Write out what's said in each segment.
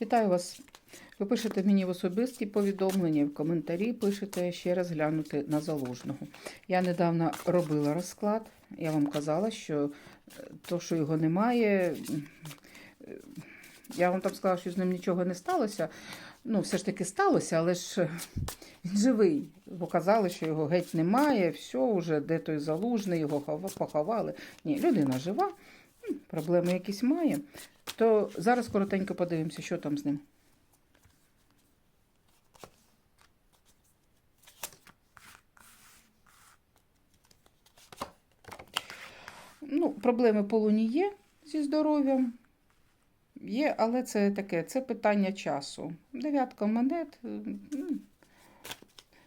Вітаю вас. Ви пишете мені в особисті повідомлення, в коментарі пишете ще раз глянути на залужного. Я недавно робила розклад. Я вам казала, що е, то, що його немає, е, я вам там сказала, що з ним нічого не сталося. Ну, все ж таки сталося, але ж е, він живий. Бо казали, що його геть немає, все вже, де той залужний, його поховали. Ні, людина жива, проблеми якісь має. То зараз коротенько подивимося, що там з ним. Ну, проблеми по луні є зі здоров'ям. Є, але це таке, це питання часу. Дев'ятка монет.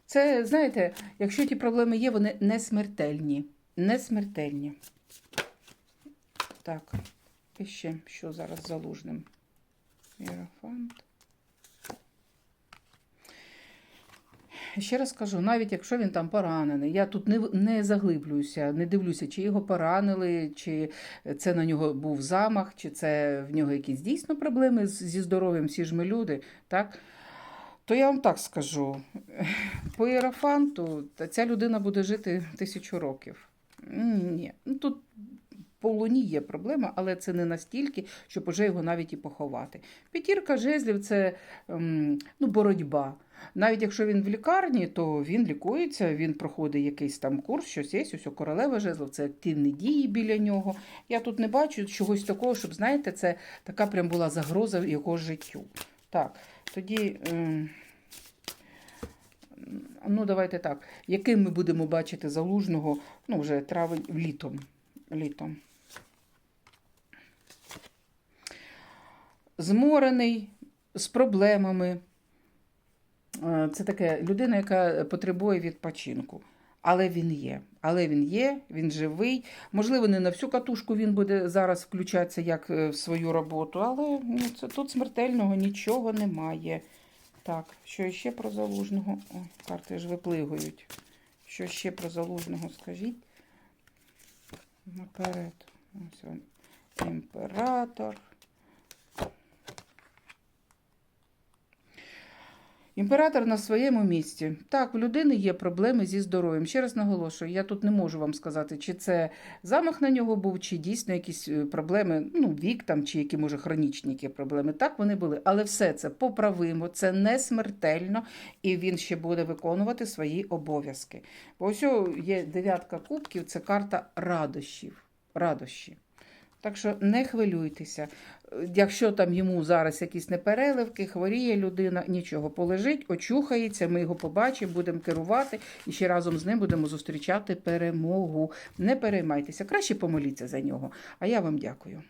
Це, знаєте, якщо ті проблеми є, вони не смертельні. Не смертельні. Так, і ще що зараз залужним? Єрофант. Ще раз кажу, навіть якщо він там поранений, я тут не, не заглиблююся, не дивлюся, чи його поранили, чи це на нього був замах, чи це в нього якісь дійсно проблеми зі здоров'ям, всі ж ми люди, так? То я вам так скажу: по іерофанту ця людина буде жити тисячу років. Ні, ну тут по луні є проблема, але це не настільки, щоб уже його навіть і поховати. П'ятірка жезлів це ем, ну, боротьба. Навіть якщо він в лікарні, то він лікується, він проходить якийсь там курс, щось є, ось королева жезлов, це активні дії біля нього. Я тут не бачу чогось такого, щоб, знаєте, це така прям була загроза його життю. Так, тоді. ем, Ну, давайте так. Яким ми будемо бачити залужного, ну, вже травень літом. літом. Зморений, з проблемами. Е, Це таке людина, яка потребує відпочинку. Але він є. Але він є, він живий. Можливо, не на всю катушку він буде зараз включатися як е, в свою роботу, але ну, це, тут смертельного нічого немає. Так, що ще про залужного? Ой, карти ж виплигують. Що ще про залужного скажіть? Наперед. Ось він. Імператор. Імператор на своєму місці. Так, у людини є проблеми зі здоров'ям. Ще раз наголошую, я тут не можу вам сказати, чи це замах на нього був, чи дійсно якісь е, проблеми, ну, вік там, чи які, може, хронічні які проблеми. Так, вони були. Але все це поправимо, це не смертельно, і він ще буде виконувати свої обов'язки. Бо ось є дев'ятка кубків, це карта радощів. Радощі. Так що не хвилюйтеся. Якщо там йому зараз якісь непереливки, хворіє людина, нічого, полежить, очухається, ми його побачимо, будемо керувати і ще разом з ним будемо зустрічати перемогу. Не переймайтеся, краще помоліться за нього. А я вам дякую.